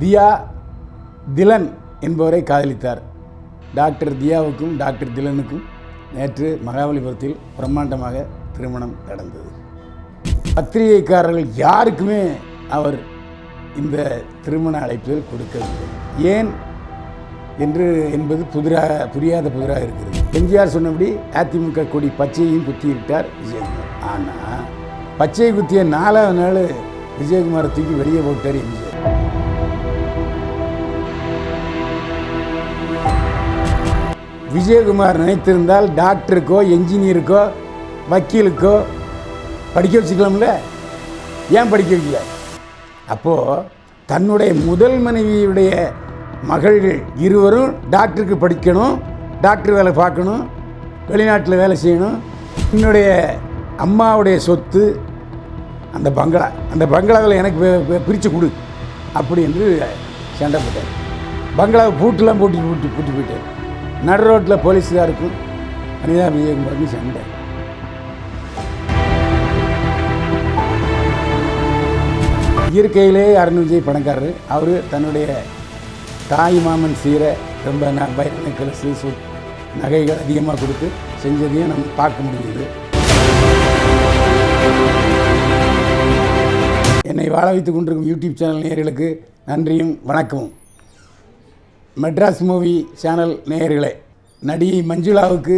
தியா திலன் என்பவரை காதலித்தார். Doctor தியாவுக்கும் doctor திலனுக்கும் நேற்று மகாபலிபுரத்தில் பிரம்மாண்டமாக திருமணம் நடந்தது. பத்திரிகைக்காரர்கள் யாருக்குமே அவர் இந்த திருமண அழைப்பில் கொடுக்கவில்லை. ஏன் என்று என்பது புதிராக புரியாத புதிராக இருக்கிறது. எம்ஜிஆர் சொன்னபடி அதிமுக கொடி பச்சையும் குத்திவிட்டார் விஜயகுமார். ஆனால் பச்சையை குத்திய நாலாவது நாள் விஜயகுமாரை தூக்கி வெளியே போட்டார் எம்ஜிஆர். விஜயகுமார் நினைத்திருந்தால் டாக்டருக்கோ என்ஜினியருக்கோ வக்கீலுக்கோ படிக்க வச்சுக்கலாம்ல? ஏன் படிக்க வைக்கல? அப்போது தன்னுடைய முதல் மனைவியுடைய மகள்கள் இருவரும் டாக்டருக்கு படிக்கணும் டாக்டர் வேலை பார்க்கணும் வெளிநாட்டில் வேலை செய்யணும். என்னுடைய அம்மாவுடைய சொத்து அந்த பங்களா அந்த பங்களாவில் எனக்கு பிரித்து கொடு அப்படி என்று சண்டை போட்டார். பங்களாவை பூட்டெலாம் போட்டு பூட்டி பூட்டி போயிட்டார். நடு ரோட்டில் போலீஸுகாருக்கும் அனிதா விஜயகுமாருக்கும் சண்டை. இயற்கையிலே அருண் விஜய் பணக்காரர். அவர் தன்னுடைய தாய் மாமன் சீரை ரொம்ப பயிர் வைர நெக்லஸு சு நகைகள் அதிகமாக கொடுத்து செஞ்சதையும் நம்ம பார்க்க முடியுது. என்னை வாழ வைத்துக் கொண்டிருக்கும் யூடியூப் சேனல் நேர்களுக்கு நன்றியும் வணக்கமும். மெட்ராஸ் மூவி சேனல் நேயர்களே நடிகை மஞ்சுளாவுக்கு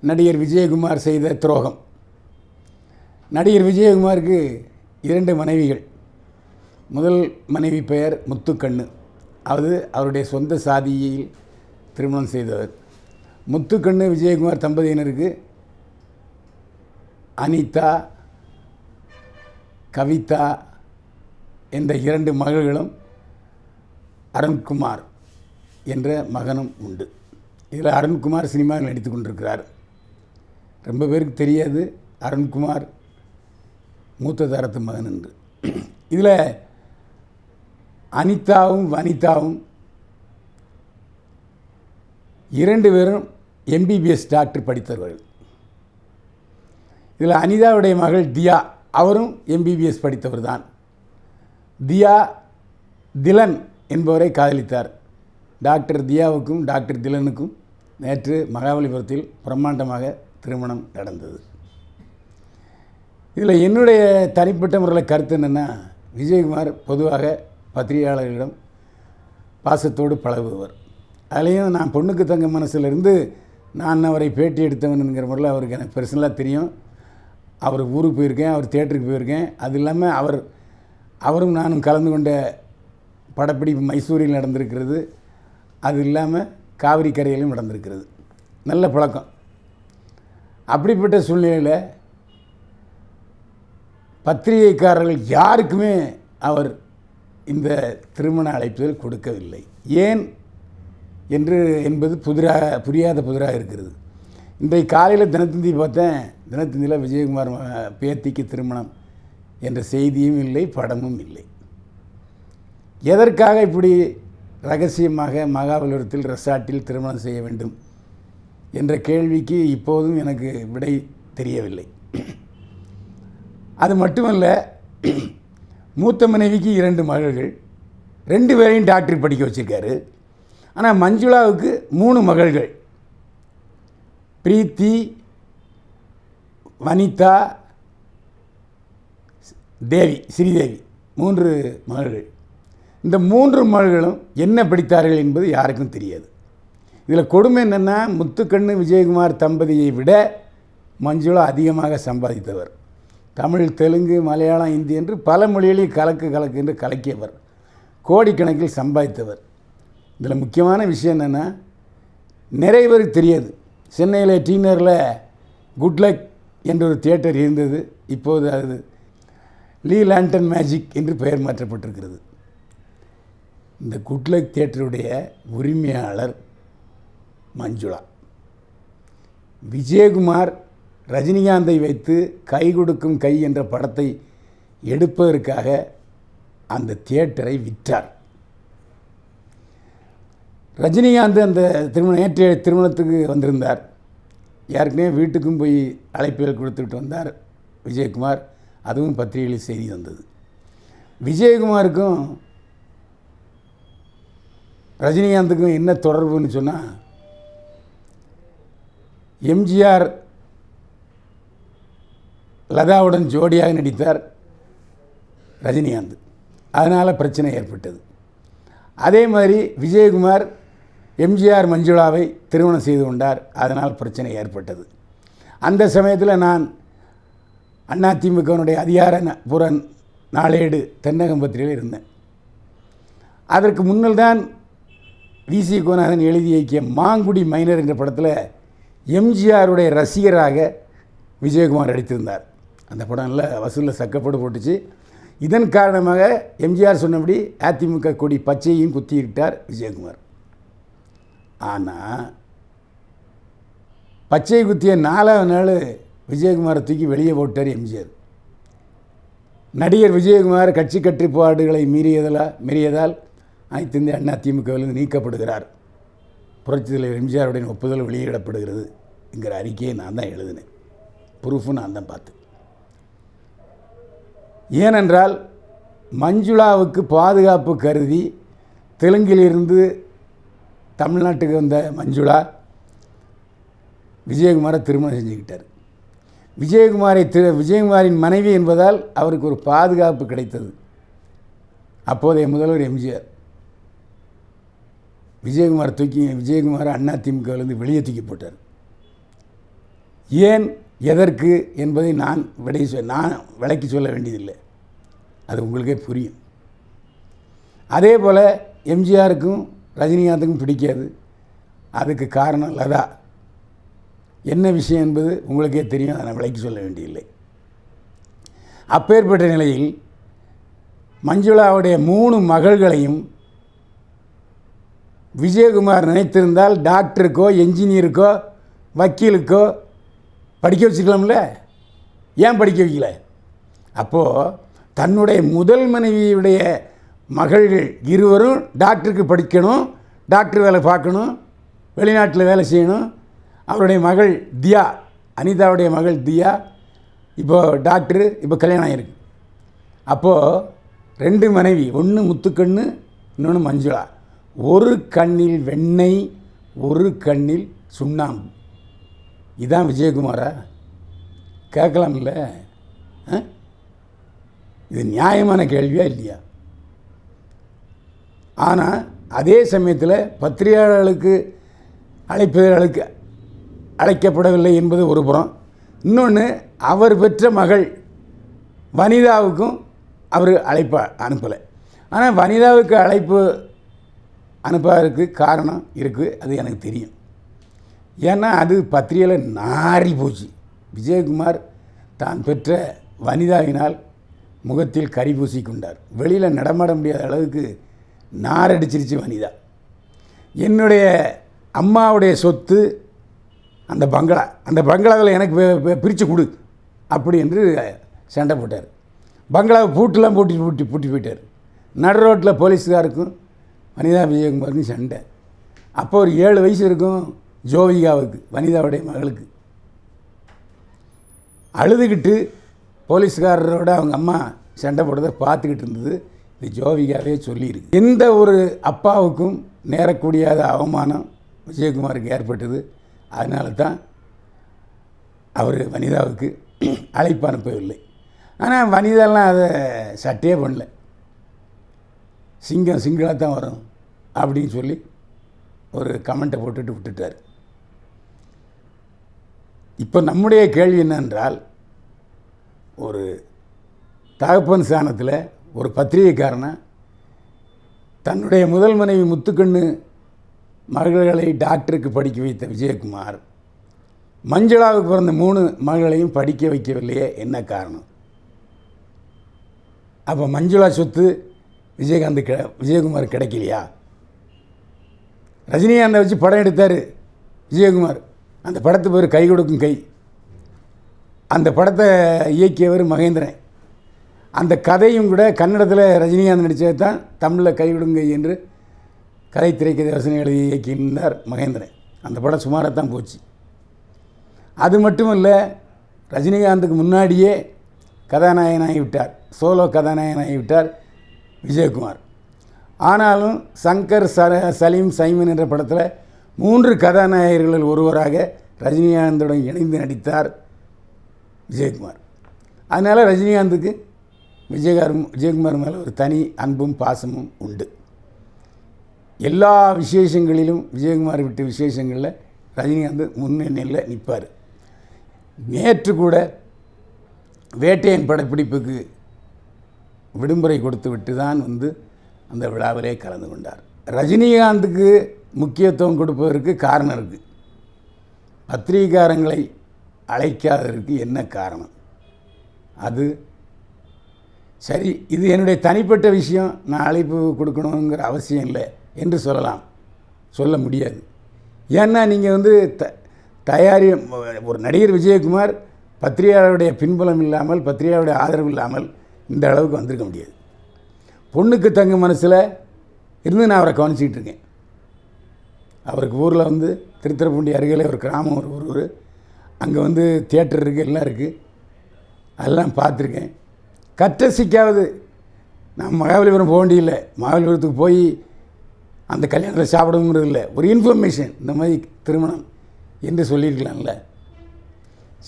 நடிகர் விஜயகுமார் செய்த துரோகம். நடிகர் விஜயகுமாருக்கு இரண்டு மனைவிகள். முதல் மனைவி பெயர் முத்துக்கண்ணு. அது அவருடைய சொந்த சாதியில் திருமணம் செய்தவர். முத்துக்கண்ணு விஜயகுமார் தம்பதியினருக்கு அனிதா கவிதா என்ற இரண்டு மகள்களும் அருண்குமார் என்ற மகனும் உண்டு. இதில் அருண்குமார் சினிமாவில் நடித்து கொண்டிருக்கிறார். ரொம்ப பேருக்கு தெரியாது அருண்குமார் மூத்த தரத்து மகன் என்று. இதில் அனிதாவும் வனிதாவும் இரண்டு பேரும் எம்பிபிஎஸ் டாக்டர் படித்தவர்கள். இதில் அனிதாவுடைய மகள் தியா அவரும் எம்பிபிஎஸ் படித்தவர் தான் தியா திலன் என்பவரை காதலித்தார். டாக்டர் தியாவுக்கும் டாக்டர் திலனுக்கும் நேற்று மகாபலிபுரத்தில் பிரம்மாண்டமாக திருமணம் நடந்தது. இதில் என்னுடைய தனிப்பட்ட முறையில் கருத்து என்னென்னா விஜயகுமார் பொதுவாக பத்திரிகையாளர்களிடம் பாசத்தோடு பழகுபவர். அதுலேயும் நான் பொண்ணுக்கு தங்க மனசிலிருந்து நான் அவரை பேட்டி எடுத்தவனுங்கிற முறையில் அவருக்கு எனக்கு பர்சனலாக தெரியும். அவர் ஊருக்கு போயிருக்கேன் அவர் தேட்டருக்கு போயிருக்கேன். அது இல்லாமல் அவர் அவரும் நானும் கலந்து கொண்ட படப்பிடிப்பு மைசூரில் நடந்திருக்கிறது. அது இல்லாமல் காவிரி கரையிலும் நடந்திருக்கிறது. நல்ல பழக்கம். அப்படிப்பட்ட சூழ்நிலையில் பத்திரிகைக்காரர்கள் யாருக்குமே அவர் இந்த திருமண அழைப்புகள் கொடுக்கவில்லை. ஏன் என்று என்பது புதிராக புரியாத புதிராக இருக்கிறது. இன்றைக்கு காலையில் தினத்தந்தி பார்த்தேன். தினத்தந்தியில் விஜயகுமார் பேத்திக்கு திருமணம் என்ற செய்தியும் இல்லை படமும் இல்லை. எதற்காக இப்படி ரகசியமாக மகாபலிபுரத்தில் ரெசார்ட்டில் திருமணம் செய்ய வேண்டும் என்ற கேள்விக்கு இப்போதும் எனக்கு விடை தெரியவில்லை. அது மட்டுமல்ல மூத்த மனைவிக்கு இரண்டு மகள்கள் ரெண்டு பேரையும் டாக்டர் படிக்க வச்சிருக்காரு. ஆனால் மஞ்சுளாவுக்கு மூணு மகள்கள். பிரீத்தி வனிதா தேவி ஸ்ரீதேவி மூன்று மகள்கள். இந்த மூன்று மகள்களும் என்ன பிடித்தார்கள் என்பது யாருக்கும் தெரியாது. இதில் கொடுமை என்னென்னா முத்துக்கண்ணு விஜயகுமார் தம்பதியை விட மஞ்சுளா அதிகமாக சம்பாதித்தவர். தமிழ் தெலுங்கு மலையாளம் இந்தி என்று பல மொழிகளையும் கலக்கு கலக்கு என்று கலக்கியவர். கோடிக்கணக்கில் சம்பாதித்தவர். இதில் முக்கியமான விஷயம் என்னென்னா நிறைய பேருக்கு தெரியாது. சென்னையில் டீனரில் குட்லக் என்ற ஒரு தியேட்டர் இருந்தது. இப்போது அது லீ லேண்டன் மேஜிக் என்று பெயர் மாற்றப்பட்டிருக்கிறது. இந்த குட்லக் தியேட்டருடைய உரிமையாளர் மஞ்சுளா. விஜயகுமார் ரஜினிகாந்தை வைத்து கை கொடுக்கும் கை என்ற படத்தை எடுப்பதற்காக அந்த தியேட்டரை விற்றார். ரஜினிகாந்த் அந்த திருமணம் நேற்றைய திருமணத்துக்கு வந்திருந்தார். ஏற்கனவே வீட்டுக்கும் போய் அழைப்புகள் கொடுத்துட்டு வந்தார் விஜயகுமார். அதுவும் பத்திரிகையில் செய்தி வந்தது. விஜயகுமாருக்கும் ரஜினிகாந்துக்கும் என்ன தொடர்புன்னு சொன்னால் எம்ஜிஆர் லதாவுடன் ஜோடியாக நடித்தார் ரஜினிகாந்த். அதனால் பிரச்சனை ஏற்பட்டது. அதே மாதிரி விஜயகுமார் எம்ஜிஆர் மஞ்சுளாவை திருமணம் செய்து கொண்டார். அதனால் பிரச்சனை ஏற்பட்டது. அந்த சமயத்தில் நான் அதிமுகவினுடைய அதிகார ந- புற நாளேடு தென்னகம் பத்திரிகையில் இருந்தேன். அதற்கு முன்னால் தான் விசி கோநாதன் எழுதி இயக்கிய மாங்குடி மைனர் என்ற படத்தில் எம்ஜிஆருடைய ரசிகராக விஜயகுமார் நடித்திருந்தார். அந்த படம் நல்ல வசூலில் சக்கப்பட்டு போட்டுச்சு. இதன் காரணமாக எம்ஜிஆர் சொன்னபடி அதிமுக கொடி பச்சையும் குத்திக்கிட்டார் விஜயகுமார். ஆனால் பச்சை குத்திய நாலாவது நாள் விஜயகுமாரை தூக்கி வெளியே போட்டார் எம்ஜிஆர். நடிகர் விஜயகுமார் கட்சி கட்டுப்பாடுகளை மீறியதால் மீறியதால் அனைத்து இந்திய அண்ணா திமுகவிலிருந்து நீக்கப்படுகிறார். புரட்சி தலைவர் எம்ஜிஆருடைய ஒப்புதல் வெளியிடப்படுகிறது என்கிற அறிக்கையை நான் தான் எழுதினேன். ப்ரூஃபும் நான் தான் பார்த்தேன். ஏனென்றால் மஞ்சுளாவுக்கு பாதுகாப்பு கருதி தெலுங்கிலிருந்து தமிழ்நாட்டுக்கு வந்த மஞ்சுளா விஜயகுமாரை திருமணம் செஞ்சுக்கிட்டார். விஜயகுமாரை திரு விஜயகுமாரின் மனைவி என்பதால் அவருக்கு ஒரு பாதுகாப்பு கிடைத்தது. அப்போதைய முதல்வர் எம்ஜிஆர். விஜயகுமார் தூக்கி விஜயகுமார் அண்ணா திமுகவிலிருந்து வெளியே தூக்கி போட்டார். ஏன் எதற்கு என்பதை நான் விடை நான் விளக்கி சொல்ல வேண்டியதில்லை. அது உங்களுக்கே புரியும். அதே போல் எம்ஜிஆருக்கும் ரஜினிகாந்துக்கும் பிடிக்காது. அதுக்கு காரணம் லதா. என்ன விஷயம் என்பது உங்களுக்கே தெரியும் அதை நான் விளக்கி சொல்ல வேண்டியதில்லை. அப்பேற்பட்ட நிலையில் மஞ்சுளாவுடைய மூணு மகள்களையும் விஜயகுமார் நினைத்திருந்தால் டாக்டருக்கோ என்ஜினியருக்கோ வக்கீலுக்கோ படிக்க வச்சுக்கலாம்ல? ஏன் படிக்க வைக்கல? அப்போது தன்னுடைய முதல் மனைவியுடைய மகள்கள் இருவரும் டாக்டருக்கு படிக்கணும் டாக்டர் வேலை பார்க்கணும் வெளிநாட்டில் வேலை செய்யணும். அவருடைய மகள் தியா அனிதாவுடைய மகள் தியா இப்போது டாக்டரு இப்போ கல்யாணம் ஆகிருக்கு அப்போது ரெண்டு மனைவி ஒன்று முத்துக்கண்ணு இன்னொன்று மஞ்சுளா. ஒரு கண்ணில் வெண்ணெய் ஒரு கண்ணில் சுண்ணாம்பு. இதான் விஜயகுமாரா? கேட்கலாம்ல? ஆ? இது நியாயமான கேள்வியா இல்லையா? ஆனால் அதே சமயத்தில் பத்திரிகையாளர்களுக்கு அழைப்பதற்கு அழைக்கப்படவில்லை என்பது ஒரு புறம். இன்னொன்று அவர் பெற்ற மகள் வனிதாவுக்கும் அவர் அழைப்ப அனுப்பலை. ஆனால் வனிதாவுக்கு அழைப்பு அனுப்பாததுக்கு காரணம் இருக்குது அது எனக்கு தெரியும். ஏன்னா அது பத்திரிகையில் நாரி போச்சு. விஜயகுமார் தான் பெற்ற வனிதாவினால் முகத்தில் கரி பூசி கொண்டார் வெளியில் நடமாட முடியாத அளவுக்கு நாரடிச்சிருச்சு வனிதா. என்னுடைய அம்மாவுடைய சொத்து அந்த பங்களா அந்த பங்களாவில் எனக்கு பிரித்து கொடு அப்படி என்று சண்டை போட்டார். பங்களாவை பூட்டெலாம் பூட்டி பூட்டி பூட்டி போயிட்டார். நடு ரோட்டில் போலீஸ்காருக்கும் வனிதா விஜயகுமார்னு சண்டை. அப்போ ஒரு ஏழு வயசு இருக்கும் ஜோவிகாவுக்கு வனிதாவுடைய மகளுக்கு. அழுதுகிட்டு போலீஸ்காரரோட அவங்க அம்மா சண்டை போடுறதை பார்த்துக்கிட்டு இருந்தது. இது ஜோவிகாவே சொல்லியிருக்கு. எந்த ஒரு அப்பாவுக்கும் நேரக்கூடியாத அவமானம் விஜயகுமாருக்கு ஏற்பட்டது. அதனால தான் அவர் வனிதாவுக்கு அழைப்பு அனுப்பவில்லை. ஆனால் வனிதாலாம் அதை சட்டையே பண்ணல. சிங்கம் சிங்களாக தான் வரும் அப்படின்னு சொல்லி ஒரு கமெண்ட்டை போட்டுட்டு விட்டுட்டார். இப்போ நம்முடைய கேள்வி என்னென்றால் ஒரு தகப்பன் ஸ்தானத்தில் ஒரு பத்திரிகைக்காரனை தன்னுடைய முதல் மனைவி முத்துக்கண்ணு மகள்களை டாக்டருக்கு படிக்க வைத்த விஜயகுமார் மஞ்சளாவுக்கு பிறந்த மூணு மகள்களையும் படிக்க வைக்கவில்லையே என்ன காரணம்? அப்போ மஞ்சுளா சொத்து விஜயகாந்த் கிட விஜயகுமார் கிடைக்கலையா? ரஜினிகாந்தை வச்சு படம் எடுத்தார் விஜயகுமார். அந்த படத்து பேர் கை கொடுக்கும் கை. அந்த படத்தை இயக்கியவர் மகேந்திரன். அந்த கதையும் கூட கன்னடத்தில் ரஜினிகாந்த் நடித்தது தான் தமிழில் கை கொடுங்க கை என்று கதை திரைக்கதை வசனம் எழுதி இயக்கியிருந்தார் மகேந்திரன். அந்த படம் சுமாராக தான் போச்சு. அது மட்டும் இல்லை ரஜினிகாந்துக்கு முன்னாடியே கதாநாயகனாகி விட்டார். சோலோ கதாநாயகனாகி விட்டார். விஜயகுமார். ஆனாலும் சங்கர் ச சலீம் சைமன் என்ற படத்தில் மூன்று கதாநாயகர்களில் ஒருவராக ரஜினிகாந்துடன் இணைந்து நடித்தார் விஜயகுமார். அதனால் ரஜினிகாந்துக்கு விஜயகார் விஜயகுமார் மேலே ஒரு தனி அன்பும் பாசமும் உண்டு. எல்லா விசேஷங்களிலும் விஜயகுமார் விட்ட விசேஷங்களில் ரஜினிகாந்த் முன்னணியில் நிற்பார் நேற்று கூட வேட்டையன் படப்பிடிப்புக்கு விடுமுறை கொடுத்து விட்டு தான் வந்து அந்த விழாவிலே கலந்து கொண்டார். ரஜினிகாந்துக்கு முக்கியத்துவம் கொடுப்பதற்கு காரணம் இருக்குது பத்திரிகாரங்களை அழைக்காததற்கு என்ன காரணம்? அது சரி இது என்னுடைய தனிப்பட்ட விஷயம் நான் அழைப்பு கொடுக்கணுங்கிற அவசியம் இல்லை என்று சொல்லலாம். சொல்ல முடியாது. ஏன்னா நீங்கள் வந்து த தயாரி ஒரு நடிகர் விஜயகுமார் பத்திரிகையாளருடைய பின்புலம் இல்லாமல் பத்திரிகையாளருடைய ஆதரவு இல்லாமல் இந்த அளவுக்கு வந்திருக்க முடியாது. பொண்ணுக்கு தங்க மனசில் இருந்து நான் அவரை கவனிச்சிக்கிட்டு இருக்கேன். அவருக்கு ஊரில் வந்து திருத்திரப்பூண்டி அருகில் ஒரு கிராமம் ஒரு ஊர் அங்கே வந்து தியேட்டர் இருக்குது எல்லாம் இருக்குது அதெல்லாம் பார்த்துருக்கேன். கற்றசிக்காவது நான் மகாபலிபுரம் போக வேண்டியதில்லை மகாபலிபுரத்துக்கு போய் அந்த கல்யாணத்தில் சாப்பிடணுங்கிறது இல்லை. ஒரு இன்ஃபர்மேஷன் இந்த மாதிரி திருமணம் என்று சொல்லியிருக்கலாம்ல.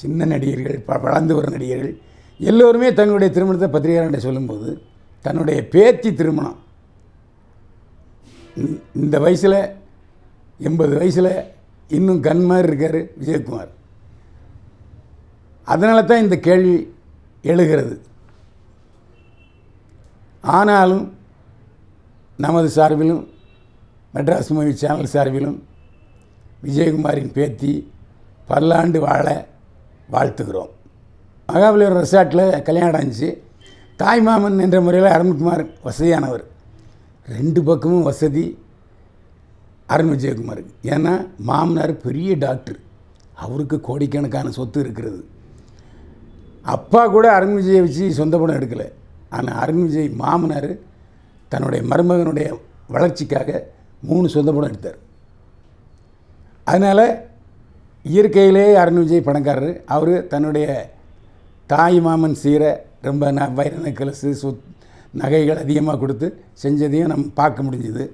சின்ன நடிகர்கள் ப வளர்ந்து வர நடிகர்கள் எல்லோருமே தங்களுடைய திருமணத்தை பத்திரிகையாளர்கிட்ட சொல்லும்போது தன்னுடைய பேத்தி திருமணம். இந்த- இந்த வயசில் எண்பது வயசில் இன்னும் கண் மாதிரி இருக்கார் விஜயகுமார். அதனால தான் இந்த கேள்வி எழுகிறது. ஆனாலும் நமது சார்பிலும் மெட்ராஸ் மூவி சேனல் சார்பிலும் விஜயகுமாரின் பேத்தி பல்லாண்டு வாழ வாழ்த்துகிறோம். மகாபலிபுரம் ரெசார்ட்டில் கல்யாணம் ஆச்சு தாய்மாமன் என்ற முறையில் அருண்குமார் வசதியானவர். ரெண்டு பக்கமும் வசதி அருண் விஜயகுமாருக்கு. ஏன்னா மாமனார் பெரிய டாக்டர் அவருக்கு கோடிக்கணக்கான சொத்து இருக்கிறது. அப்பா கூட அருண் விஜயை வச்சு சொந்த படம் எடுக்கலை. ஆனால் அருண் விஜய் மாமனார் தன்னுடைய மருமகனுடைய வளர்ச்சிக்காக மூணு சொந்த படம் எடுத்தார். அதனால் இயற்கையிலே அருண் விஜய் பணக்காரர். அவர் தன்னுடைய தாய் மாமன் சீரை ரொம்ப ந வைர நெக்கலஸு சொத் நகைகள் அதிகமாக கொடுத்து செஞ்சதையும் நம்ம பார்க்க முடிஞ்சுது.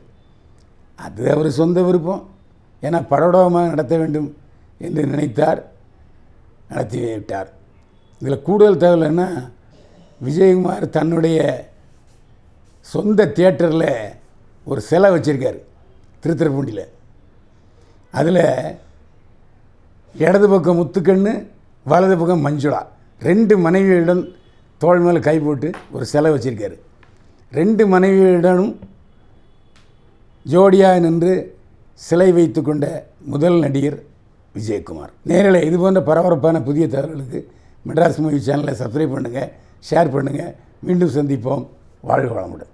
அது அவர் சொந்த விருப்பம். ஏன்னா படோடமாக நடத்த வேண்டும் என்று நினைத்தார் நடத்தி விட்டார் இதில் கூடுதல் தகவல்னா விஜயகுமார் தன்னுடைய சொந்த தியேட்டரில் ஒரு சிலை வச்சுருக்கார் திருத்திருப்பூண்டியில். அதில் இடது பக்கம் முத்துக்கண்ணு வலது பக்கம் மஞ்சுளா. ரெண்டு மனைவியுடன் தோள் மேலே கை போட்டு ஒரு சிலை வச்சுருக்காரு. ரெண்டு மனைவியுடனும் ஜோடியாக நின்று சிலை வைத்து கொண்ட முதல் நடிகர் விஜயகுமார். நேரில் இது போன்ற பரபரப்பான புதிய தகவல்களுக்கு மெட்ராஸ் மூவி சேனலை சப்ஸ்கிரைப் பண்ணுங்கள் ஷேர் பண்ணுங்கள் மீண்டும் சந்திப்போம். வாழ்க வளமுடன்.